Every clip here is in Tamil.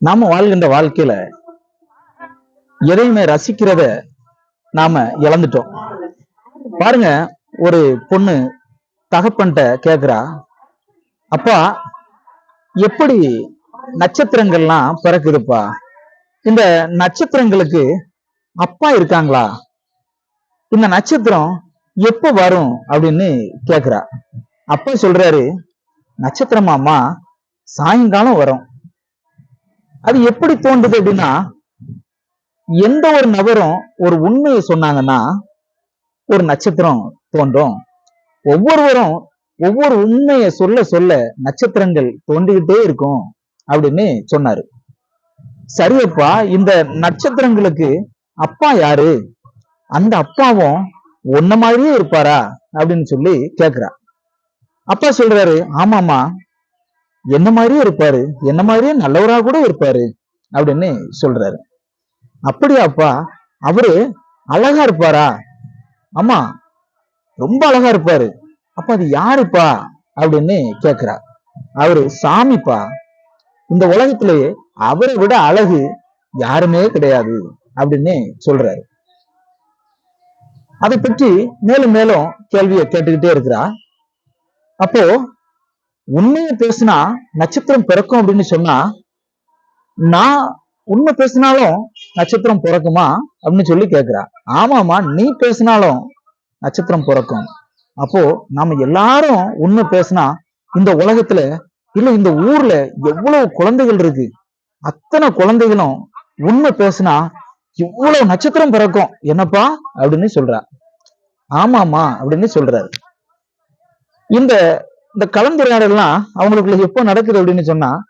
நாம வாழ்கின்ற வாழ்க்கையில எதையுமே ரசிக்கிறத நாம இழந்துட்டோம். பாருங்க ஒரு பொண்ணு தகப்பன்ட்ட கேக்குறா அப்பா எப்படி நட்சத்திரங்கள்லாம் பிறக்குதுப்பா? இந்த நட்சத்திரங்களுக்கு அப்பா இருக்காங்களா? இந்த நட்சத்திரம் எப்ப வரும்? அப்படின்னு கேக்குறா. அப்பா சொல்றாரு நட்சத்திரமாமா சாயங்காலம் வரும். அது எப்படி தோன்றுது அப்படின்னா எந்த ஒரு நபரும் ஒரு உண்மையை சொன்னாங்கன்னா ஒரு நட்சத்திரம் தோன்றும். ஒவ்வொருவரும் ஒவ்வொரு உண்மையை சொல்ல சொல்ல நட்சத்திரங்கள் தோண்டிக்கிட்டே இருக்கும் அப்படின்னு சொன்னாரு. சரியப்பா இந்த நட்சத்திரங்களுக்கு அப்பா யாரு? அந்த அப்பாவும் ஒன்ன மாதிரியே இருப்பாரா அப்படின்னு சொல்லி கேக்குறா. அப்பா சொல்றாரு ஆமாமா என்ன மாதிரியே இருப்பாரு? என்ன மாதிரியே நல்லவரா கூட இருப்பாரு? அப்படின்னு சொல்றாரு. அப்படியாப்பா அவரு அழகா இருப்பாரா? ஆமா ரொம்ப அழகா இருப்பாரு. அப்ப அது யாருப்பா? அப்படின்னு கேக்குறா. அவரு சாமிப்பா. இந்த உலகத்திலேயே அவரை விட அழகு யாருமே கிடையாது அப்படின்னு சொல்றாரு. அதை பற்றி மேலும் மேலும் கேள்வியை கேட்டுக்கிட்டே இருக்கிறா. அப்போ உண்மையை பேசினா நட்சத்திரம் பிறக்கும் அப்படின்னு சொன்னா நான் உண்மை பேசினாலும் நட்சத்திரம் பிறக்குமா அப்படின்னு சொல்லி கேட்கிறா. ஆமாமா நீ பேசினாலும் நட்சத்திரம் பிறக்கும். அப்போ நாம எல்லாரும் உண்மை பேசினா இந்த உலகத்துல இல்ல இந்த ஊர்ல எவ்வளவு குழந்தைகள் இருக்கு அத்தனை குழந்தைகளும் உண்மை பேசினா இவ்வளவு நட்சத்திரம் பிறக்கும். என்னப்பா? அப்படின்னு சொல்றா. ஆமாமா அப்படின்னு சொல்றாரு. இந்த இந்த கலந்துரையாடலாம் அவங்களுக்குள்ள எப்போ நடக்குது அப்படின்னு சொன்னா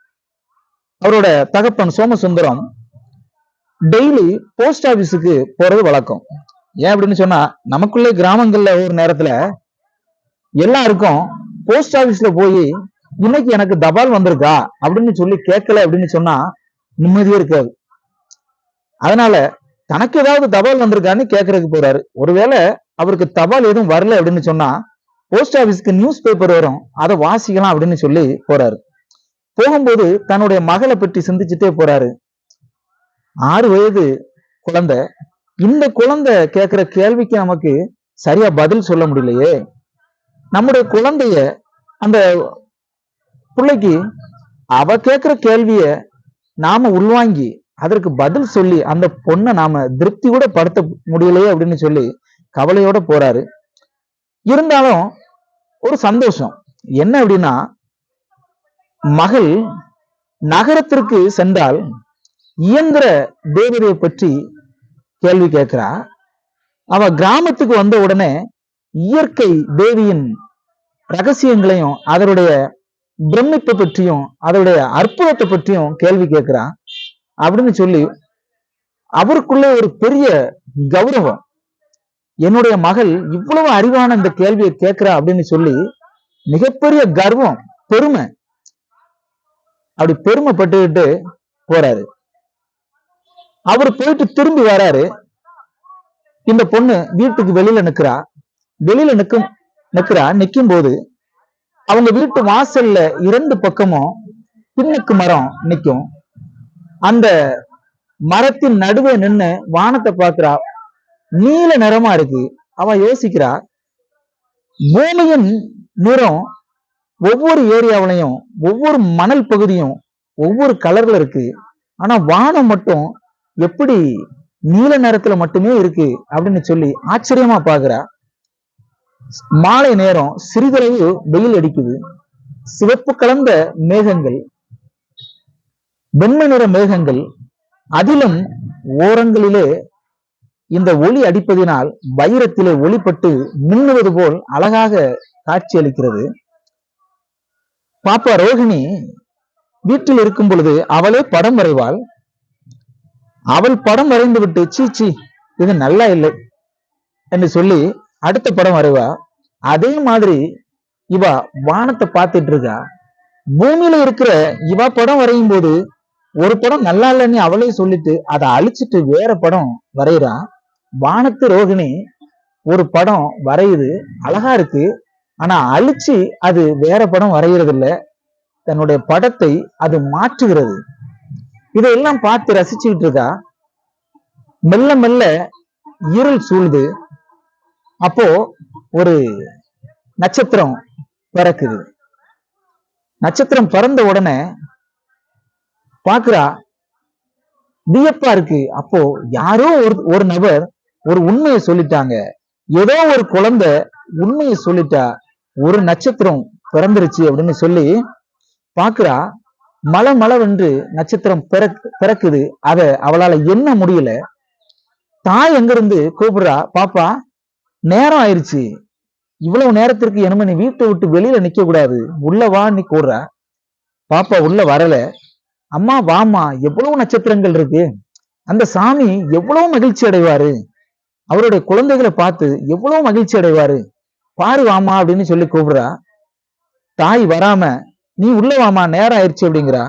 அவரோட தகப்பன் சோமசுந்தரம் டெய்லி போஸ்ட் ஆபீஸுக்கு போறது வழக்கம். ஏன் அப்படின்னு சொன்னா நமக்குள்ளே கிராமங்கள்ல ஒரு நேரத்துல எல்லாருக்கும் போஸ்ட் ஆபீஸ்ல போய் இன்னைக்கு எனக்கு தபால் வந்திருக்கா? அப்படின்னு சொல்லி கேட்கல அப்படின்னு சொன்னா நிம்மதியே இருக்காது. அதனால தனக்கு ஏதாவது தபால் வந்திருக்கான்னு கேட்கறதுக்கு போறாரு. ஒருவேளை அவருக்கு தபால் எதுவும் வரல அப்படின்னு சொன்னா போஸ்ட் ஆபீஸ்க்கு நியூஸ் பேப்பர் வரும். அதை வாசிக்கலாம் அப்படின்னு சொல்லி போறாரு. போகும்போது தன்னுடைய மகளை பற்றி சிந்திச்சுட்டே போறாரு. ஆறு வயது குழந்தை. இந்த குழந்தை கேட்கிற கேள்விக்கு நமக்கு சரியா பதில் சொல்ல முடியலையே. நம்முடைய குழந்தைய அந்த பிள்ளைக்கு அவ கேட்கிற கேள்விய நாம உள்வாங்கி அதற்கு பதில் சொல்லி அந்த பொண்ணை நாம திருப்தி கூட படுத்த முடியலையே அப்படின்னு சொல்லி கவலையோட போறாரு. இருந்தாலும் ஒரு சந்தோஷம். என்ன அப்படின்னா மகள் நகரத்திற்கு சென்றால் இயந்திர தேவதையை பற்றி கேள்வி கேட்கிறா. அவ கிராமத்துக்கு வந்த உடனே இயற்கை தேவியின் ரகசியங்களையும் அதனுடைய பிரமிப்பை பற்றியும் அதனுடைய அற்புதத்தை பற்றியும் கேள்வி கேட்கிறா. அப்படின்னு சொல்லி அவருக்குள்ள ஒரு பெரிய கௌரவம். என்னுடைய மகள் இவ்வளவு அறிவான இந்த கேள்வியை கேட்கிறா அப்படின்னு சொல்லி மிகப்பெரிய கர்வம் பெருமை. அப்படி பெருமைப்பட்டுக்கிட்டு போறாரு. அவர் போயிட்டு திரும்பி வராரு. இந்த பொண்ணு வீட்டுக்கு வெளியில நிக்கிறா. வெளியில நிக்கும் நிக்கிறா நிக்கும் போது அவங்க வீட்டு வாசல்ல இரண்டு பக்கமும் பின்னுக்கு மரம் நிக்கும். அந்த மரத்தின் நடுவே நின்னு வானத்தை பாக்குறா நீல நிறமா இருக்கு. அவ யோசிக்கிறா பூமியின் நிறம் ஒவ்வொரு ஏரியாவிலையும் ஒவ்வொரு மணல் பகுதியும் ஒவ்வொரு கலர்ல இருக்கு. ஆனா வானம் மட்டும் எப்படி நீல நிறத்துல மட்டுமே இருக்கு அப்படின்னு சொல்லி ஆச்சரியமா பாக்குறா. மாலை நேரம் சிறிதளவு வெயில் அடிக்குது. சிவப்பு கலந்த மேகங்கள் வெண்மை நிற மேகங்கள் அதிலும் ஓரங்களிலே இந்த ஒளி அடிப்பதினால் வைரத்திலே ஒளிப்பட்டு மின்னுவது போல் அழகாக காட்சி அளிக்கிறது. பாப்பா ரோஹிணி வீட்டில் இருக்கும் பொழுது அவளே படம் வரைவாள். அவள் படம் வரைந்து விட்டு சீச்சி இது நல்லா இல்லை என்று சொல்லி அடுத்த படம் வரைவா? அதே மாதிரி இவ வானத்தை பார்த்துட்டு இருக்கா? பூமியில இருக்கிற இவ படம் வரையும் போது ஒரு படம் நல்லா இல்லைன்னு அவளே சொல்லிட்டு அதை அழிச்சிட்டு வேற படம் வரைகிறா? வானத்து ரோகிணி ஒரு படம் வரையுது. அழகா இருக்கு. ஆனா அழிச்சு அது வேற படம் வரைகிறது இல்ல தன்னுடைய படத்தை அது மாற்றுகிறது. இதையெல்லாம் பார்த்து ரசிச்சுக்கிட்டு இருக்கா. மெல்ல மெல்ல இருள் சூழ்ந்து அப்போ ஒரு நட்சத்திரம் பிறக்குது. நட்சத்திரம் பிறந்த உடனே பாக்குறா வியப்பா இருக்கு. அப்போ யாரோ ஒரு ஒரு நபர் ஒரு உண்மையை சொல்லிட்டாங்க. ஏதோ ஒரு குழந்தை உண்மையை சொல்லிட்டா ஒரு நட்சத்திரம் பிறந்துருச்சு அப்படின்னு சொல்லி பாக்குறா மலை வென்று நட்சத்திரம் பிறக் பிறக்குது. அத அவளால என்ன முடியல. தாய் எங்க இருந்து கூப்பிடுறா பாப்பா நேரம் ஆயிருச்சு. இவ்வளவு நேரத்திற்கு என்னமோ நீ வீட்டை விட்டு வெளியில நிக்க கூடாது. உள்ள வா நீ கூடுறா பாப்பா உள்ள வரல. அம்மா வாமா எவ்வளவு நட்சத்திரங்கள் இருக்கு? அந்த சாமி எவ்வளவு மகிழ்ச்சி அடைவாரு? அவருடைய குழந்தைகளை பார்த்து எவ்வளவு மகிழ்ச்சி அடைவாரு? பாரு வாமா அப்படின்னு சொல்லி கூப்பிடுறா. தாய் வராம நீ உள்ள வாமா நேரம் ஆயிடுச்சு அப்படிங்கிறா.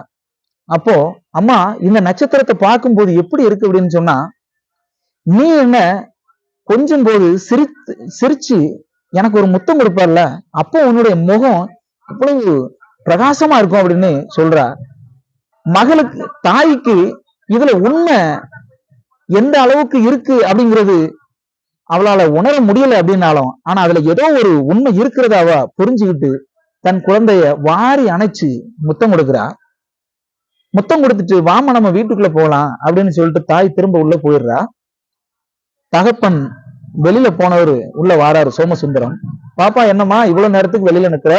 அப்போ அம்மா இந்த நட்சத்திரத்தை பார்க்கும்போது எப்படி இருக்கு? அப்படின்னு சொன்னா நீ என்ன கொஞ்சம் போது சிரித்து சிரிச்சு எனக்கு ஒரு முத்தம் கொடுப்பார்ல அப்போ உன்னுடைய முகம் எவ்வளவு பிரகாசமா இருக்கும் அப்படின்னு சொல்றா. மகளுக்கு தாய்க்கு இதுல உண்மை எந்த அளவுக்கு இருக்கு அப்படிங்கிறது அவளால உணர முடியல அப்படின்னாலும் ஆனா அதுல ஏதோ ஒரு உண்மை இருக்கிறத அவ புரிஞ்சுக்கிட்டு தன் குழந்தைய வாரி அணைச்சு முத்தம் கொடுக்குறா. முத்தம் கொடுத்துட்டு வாம நம்ம வீட்டுக்குள்ள போகலாம் அப்படின்னு சொல்லிட்டு தாய் திரும்ப உள்ள போயிடுறா. தகப்பன் வெளியில போனவரு உள்ள வாராரு சோமசுந்தரம். பாப்பா என்னம்மா இவ்வளவு நேரத்துக்கு வெளியில நிக்கிற?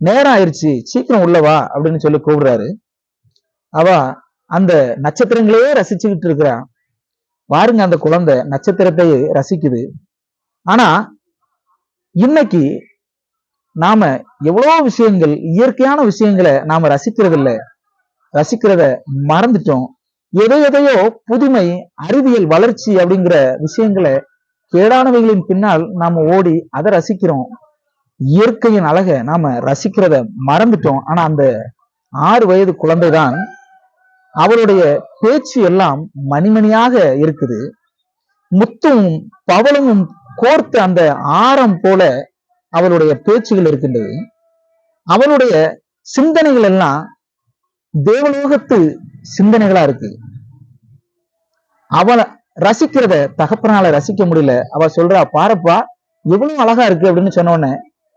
நேரம் ஆயிருச்சு சீக்கிரம் உள்ள வா அப்படின்னு சொல்லி கூப்பிடுறாரு. அவ அந்த நட்சத்திரங்களையே ரசிச்சுக்கிட்டு இருக்கிறா. பாருங்க அந்த குழந்தை நட்சத்திரத்தையே ரசிக்குது. ஆனா இன்னைக்கு நாம எவ்வளவு விஷயங்கள் இயற்கையான விஷயங்களை நாம ரசிக்கிறது இல்ல ரசிக்கிறத மறந்துட்டோம். எதை எதையோ புதுமை அறிவியல் வளர்ச்சி அப்படிங்கிற விஷயங்களை கேடானவைகளின் பின்னால் நாம ஓடி அதை ரசிக்கிறோம். இயற்கையின் அழக நாம ரசிக்கிறத மறந்துட்டோம். ஆனா அந்த ஆறு வயது குழந்தைதான் அவருடைய பேச்சு எல்லாம் மணிமணியாக இருக்குது. முத்தும் பவளமும் கோர்த்த அந்த ஆரம் போல அவளுடைய பேச்சுகள் இருக்கின்றது. அவளுடைய சிந்தனைகள் எல்லாம் தேவலோகத்து சிந்தனைகளா இருக்கு. அவளை ரசிக்கிறத தகப்பனால ரசிக்க முடியல. அவ சொல்றா பாரப்பா எவ்வளவு அழகா இருக்கு அப்படின்னு சொன்ன உடனே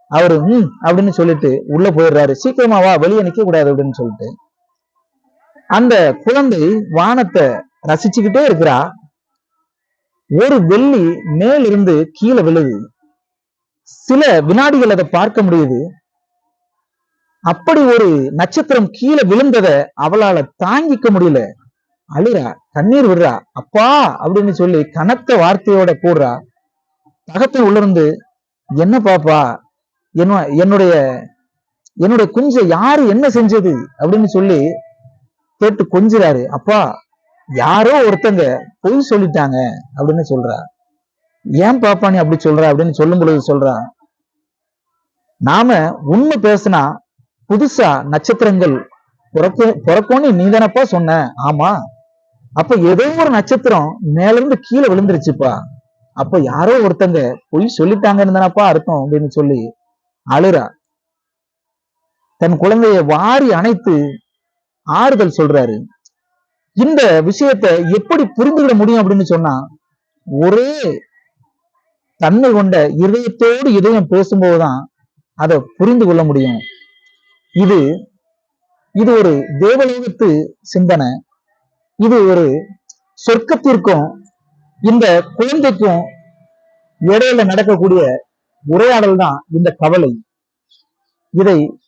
அவரு ம் அப்படின்னு சொல்லிட்டு உள்ள போயிடுறாரு. சீக்கிரமா வா வெளியே நிக்க கூடாது அப்படின்னு சொல்லிட்டு. அந்த குழந்தை வானத்தை ரசிச்சுக்கிட்டே இருக்கிறா. ஒரு வெள்ளி மேலிருந்து கீழே விழுது. சில வினாடிகள் அதை பார்க்க முடியுது. அப்படி ஒரு நட்சத்திரம் கீழே விழுந்தத அவளால தாங்கிக்க முடியல. அழுறா கண்ணீர் விடுறா அப்பா! அப்படின்னு சொல்லி கனத்த வார்த்தையோட கூடுறா தகப்பன் உள்ளிருந்து என்ன பாப்பா? என்ன என்னுடைய என்னுடைய குஞ்ச யாரு என்ன செஞ்சது? அப்படின்னு சொல்லி கேட்டு கொஞ்சுறாரு. அப்பா யாரோ ஒருத்தங்க பொய் சொல்லிட்டாங்க அப்படின்னு சொல்றா ஏன் பாப்பா நீ அப்படி சொல்ற? அப்படின்னு சொல்லும் பொழுது சொல்றா நாம உண்மை பேசினா புதுசா நட்சத்திரங்கள் பிறக்கும் பிறக்கும்னு நீ தானப்பா சொன்ன. ஆமா. அப்ப ஏதோ ஒரு நட்சத்திரம் மேல இருந்து கீழே விழுந்துருச்சுப்பா. அப்ப யாரோ ஒருத்தங்க பொய் சொல்லிட்டாங்கன்னு தானப்பா அர்த்தம் அப்படின்னு சொல்லி அழுறா. தன் குழந்தைய வாரி அணைத்து ஆறுதல் சொல்றாரு. இந்த விஷயத்த எப்படி புரிந்துவிட முடியும் அப்படின்னு சொன்னா ஒரே தன்மை கொண்ட இதயத்தோடு இதயம் பேசும்போதுதான் அதை புரிந்து கொள்ள முடியும். இது இது ஒரு தேவலோகத்து சிந்தனை. இது ஒரு சொர்க்கத்திற்கும் இந்த குழந்தைக்கும் இடையில நடக்கக்கூடிய உரையாடல் தான் இந்த கவலை. இதை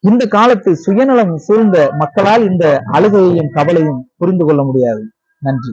இந்த காலத்து சுயநலம் சூழ்ந்த மக்களால் இந்த அழுகையையும் கவலையும் புரிந்து கொள்ள முடியாது. நன்றி.